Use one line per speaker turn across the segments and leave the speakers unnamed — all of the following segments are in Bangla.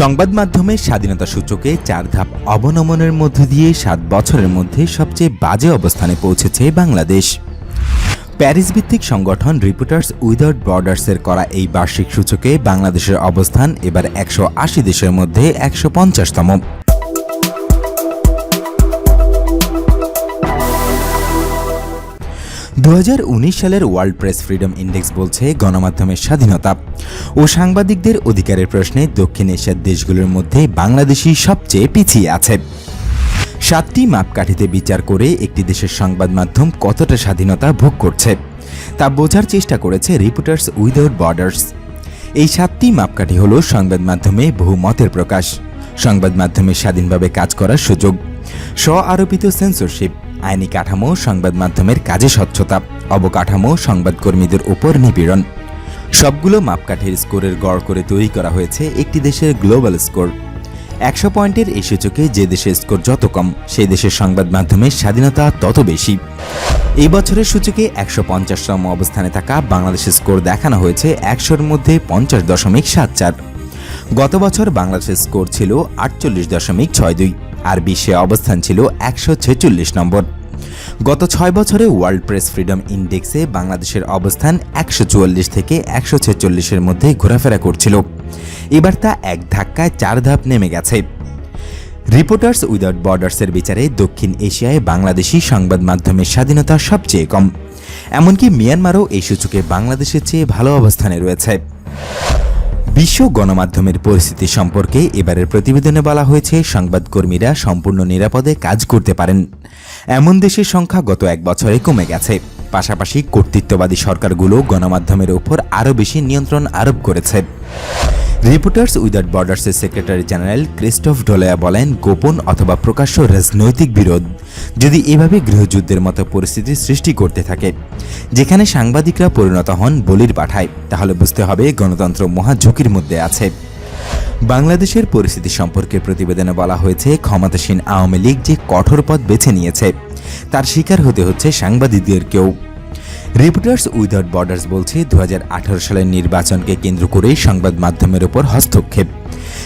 সংবাদ মাধ্যমের স্বাধীনতা সূচকে চার ধাপ অবনমনের মধ্য দিয়ে সাত বছরের মধ্যে সবচেয়ে বাজে অবস্থানে পৌঁছেছে বাংলাদেশ। প্যারিস ভিত্তিক সংগঠন রিপোর্টার্স উইদাউট বর্ডার্সের করা এই বার্ষিক সূচকে বাংলাদেশের অবস্থান এবার একশো আশি দেশের মধ্যে একশো পঞ্চাশতম। দু হাজার উনিশ সালের ওয়ার্ল্ড প্রেস ফ্রিডম ইন্ডেক্স বলছে গণমাধ্যমের স্বাধীনতা ও সাংবাদিকদের অধিকারের প্রশ্নে দক্ষিণ এশিয়ার দেশগুলোর মধ্যে বাংলাদেশই সবচেয়ে পিছিয়ে আছে। সাতটি মাপকাঠিতে বিচার করে একটি দেশের সংবাদ মাধ্যম কতটা স্বাধীনতা ভোগ করছে, তা বোঝার চেষ্টা করেছে রিপোর্টার্স উইদাউট বর্ডার্স এই সাতটি মাপকাঠি হল সংবাদ মাধ্যমে বহু মতের প্রকাশ, সংবাদ মাধ্যমে স্বাধীনভাবে কাজ করার সুযোগ স্ব আরোপিত সেন্সরশিপ আইনি কাঠামো, সংবাদ মাধ্যমের কাজে স্বচ্ছতা, অবকাঠামো সংবাদকর্মীদের উপর নিপীড়ন। সবগুলো মাপকাঠির স্কোরের গড় করে তৈরি করা হয়েছে একটি দেশের গ্লোবাল স্কোর। একশো পয়েন্টের এই সূচকে যে দেশের স্কোর যত কম, সেই দেশের সংবাদ মাধ্যমের স্বাধীনতা তত বেশি। এই বছরের সূচকে একশো পঞ্চাশতম অবস্থানে থাকা বাংলাদেশের স্কোর দেখানো হয়েছে একশোর মধ্যে পঞ্চাশ দশমিক সাত চার। গত বছর বাংলাদেশের স্কোর ছিল আটচল্লিশ দশমিক ছয় দুই, আর বিশ্বে অবস্থান ছিল একশো ছেচল্লিশ নম্বর। গত ছয় বছরে ওয়ার্ল্ড প্রেস ফ্রিডম ইন্ডেক্সে বাংলাদেশের অবস্থান একশো চুয়াল্লিশ থেকে একশো ছেচল্লিশের মধ্যে ঘোরাফেরা করছিল। এবার তা এক ধাক্কায় চার ধাপ নেমে গেছে। রিপোর্টার্স উইদাউট বর্ডার্সের বিচারে দক্ষিণ এশিয়ায় বাংলাদেশি সংবাদ মাধ্যমের স্বাধীনতা সবচেয়ে কম। এমনকি মিয়ানমারও এই সূচকে বাংলাদেশের চেয়ে ভালো অবস্থানে রয়েছে। বিশ্ব গণমাধ্যমের পরিস্থিতি সম্পর্কে এবারের প্রতিবেদনে বলা হয়েছে, সংবাদকর্মীরা সম্পূর্ণ নিরাপদে কাজ করতে পারেন। এমন দেশের সংখ্যা গত এক বছরে কমে গেছে। পাশাপাশি কর্তৃত্ববাদী সরকারগুলো গণমাধ্যমের ওপর আরও বেশি নিয়ন্ত্রণ আরোপ করেছে। রিপোর্টার্স উইদাউট বর্ডার্সের সেক্রেটারি জেনারেল ক্রিস্টোফ ডোলেয়া বলেন, গোপন অথবা প্রকাশ্য রাজনৈতিক বিরোধ যদি এভাবে গৃহযুদ্ধের মতো পরিস্থিতি সৃষ্টি করতে থাকে, যেখানে সাংবাদিকরা পরিণত হন বলির পাঠায়, তাহলে বুঝতে হবে গণতন্ত্র মহা ঝুঁকির মধ্যে আছে। বাংলাদেশের পরিস্থিতি সম্পর্কে প্রতিবেদনে বলা হয়েছে, ক্ষমতাসীন আওয়ামী লীগ যে কঠোর পথ বেছে নিয়েছে, তার শিকার হতে হচ্ছে সাংবাদিকদেরকেও। রিপোর্টার্স উইদাউট বর্ডার্স বলছে দু হাজার আঠারো সালের নির্বাচনকে কেন্দ্র করে সংবাদ মাধ্যমের ওপর হস্তক্ষেপ।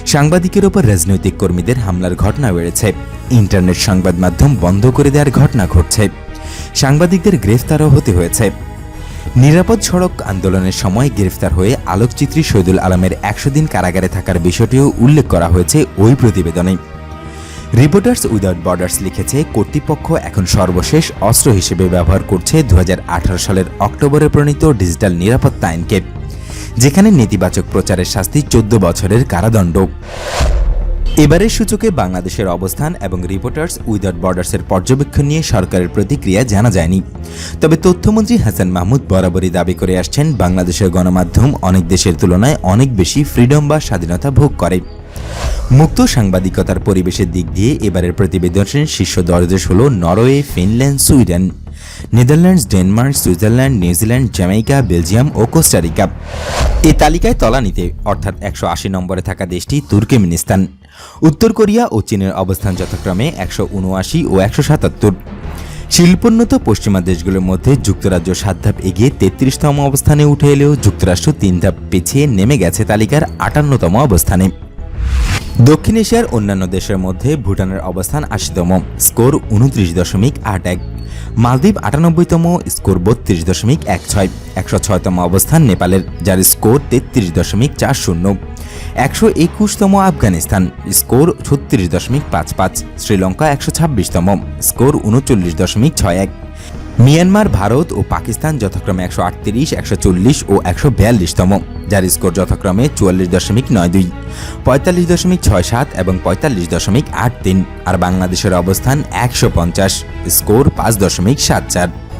সাংবাদিকের ওপর রাজনৈতিক কর্মীদের হামলার ঘটনা বেড়েছে। ইন্টারনেট সংবাদ মাধ্যম বন্ধ করে দেওয়ার ঘটনা ঘটছে। সাংবাদিকদের গ্রেফতারও হতে হয়েছে। নিরাপদ সড়ক আন্দোলনের সময় গ্রেফতার হয়ে আলোকচিত্রী শহীদুল আলমের একশো দিন কারাগারে থাকার বিষয়টিও উল্লেখ করা হয়েছে ওই প্রতিবেদনে। রিপোর্টার্স উইদাউট বর্ডার্স লিখেছে, কর্তৃপক্ষ এখন সর্বশেষ অস্ত্র হিসেবে ব্যবহার করছে দু হাজার আঠারো সালের অক্টোবরে প্রণীত ডিজিটাল নিরাপত্তা আইনকে, যেখানে নেতিবাচক প্রচারের শাস্তি চোদ্দ বছরের কারাদণ্ড। এবারের সূচকে বাংলাদেশের অবস্থান এবং রিপোর্টার্স উইদাউট বর্ডার্সের পর্যবেক্ষণ নিয়ে সরকারের প্রতিক্রিয়া জানা যায়নি। তবে তথ্যমন্ত্রী হাসান মাহমুদ বরাবরই দাবি করে আসছেন, বাংলাদেশের গণমাধ্যম অনেক দেশের তুলনায় অনেক বেশি ফ্রিডম বা স্বাধীনতা ভোগ করে। মুক্ত সাংবাদিকতার পরিবেশের দিক দিয়ে এবারের প্রতিবেদনের শীর্ষ দশ দেশ হল Norway, Finland, Sweden. Netherlands, Denmark, Switzerland, New Zealand, Jamaica, Belgium ও কোস্টারিকা। এই তালিকায় তলানিতে অর্থাৎ একশো আশি নম্বরে থাকা দেশটি তুর্কমেনিস্তান। উত্তর কোরিয়া ও চীনের অবস্থান যথাক্রমে একশো উনআশি ও একশো সাতাত্তর। শিল্পোন্নত পশ্চিমা দেশগুলোর মধ্যে যুক্তরাজ্য সাত ধাপ এগিয়ে তেত্রিশতম অবস্থানে উঠে এলেও যুক্তরাষ্ট্র তিন ধাপ পিছিয়ে নেমে গেছে তালিকার আটান্নতম অবস্থানে। দক্ষিণ এশিয়ার অন্যান্য দেশের মধ্যে ভুটানের অবস্থান আশিতম। স্কোর উনত্রিশ দশমিক আট এক। মালদ্বীপ আটানব্বইতম, স্কোর বত্রিশ দশমিক এক ছয়। একশো ছয়তম অবস্থান নেপালের, যার স্কোর তেত্রিশ দশমিক চার শূন্য। একশো একুশতম আফগানিস্তান, স্কোর ছত্রিশ দশমিক পাঁচ পাঁচ। শ্রীলঙ্কা একশো ছাব্বিশতম, স্কোর উনচল্লিশ দশমিক ছয় এক। মিয়ানমার, ভারত ও পাকিস্তান যথাক্রমে একশো আটত্রিশ, একশো চল্লিশ ও একশো বিয়াল্লিশতম, যার স্কোর যথাক্রমে চুয়াল্লিশ দশমিক নয় দুই, পঁয়তাল্লিশ দশমিক ছয় সাত এবং পঁয়তাল্লিশ দশমিক আট তিন, আর বাংলাদেশের অবস্থান একশো পঞ্চাশ, স্কোর পাঁচ দশমিক সাত চার।